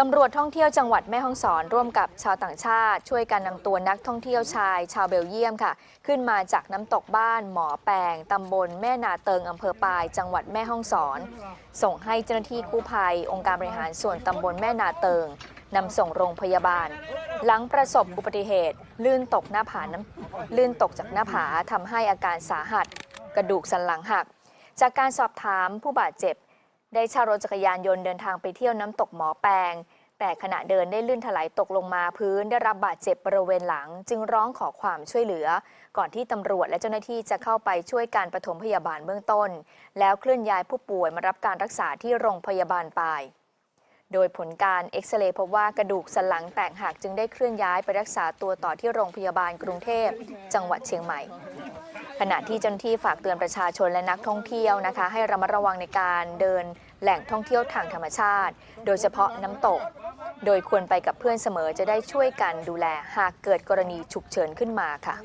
ตำรวจท่องเที่ยวจังหวัดแม่ฮ่องสอนร่วมกับชาวต่างชาติ ช่วยกันนำตัวนักท่องเที่ยวชาย ชาวเบลเยียมค่ะ ขึ้นมาจากน้ำตกบ้านหมอแปงตำบลแม่นาเติงอำเภอปาย จังหวัดแม่ฮ่องสอน ส่งให้เจ้าหน้าที่กู้ภัย องค์การบริหารส่วนตำบลแม่นาเติงนำส่งโรงพยาบาล หลังประสบอุบัติเหตุ ลื่นตกหน้าผาน้ำลื่นตกจากหน้าผาทำให้อาการสาหัส กระดูกสันหลังหัก จากการสอบถามผู้บาดเจ็บ ได้เช่ารถจักรยานยนต์เดินทางไปเที่ยวน้ำตกหมอแปง แต่ขณะเดินได้ลื่นถลายตกลงมาพื้นได้รับบาดเจ็บบริเวณหลัง จึงร้องขอความช่วยเหลือ ก่อนที่ตำรวจและเจ้าหน้าที่จะเข้าไปช่วยการปฐมพยาบาลเบื้องต้น แล้วเคลื่อนย้ายผู้ป่วยมารับการรักษาที่โรงพยาบาลปลายโดยผลการเอ็กซเรย์พบว่ากระดูกสันหลังแตกหักจึงได้เคลื่อนย้ายไปรักษาตัวต่อที่โรงพยาบาลกรุงเทพ จังหวัดเชียงใหม่ ขณะที่เจ้าหน้าที่ฝากเตือนประชาชนและนักท่องเที่ยวนะคะ ให้ระมัดระวังในการเดินแหล่งท่องเที่ยวทางธรรมชาติ โดยเฉพาะน้ำตก โดยควรไปกับเพื่อนเสมอจะได้ช่วยกันดูแลหากเกิดกรณีฉุกเฉินขึ้นมาค่ะ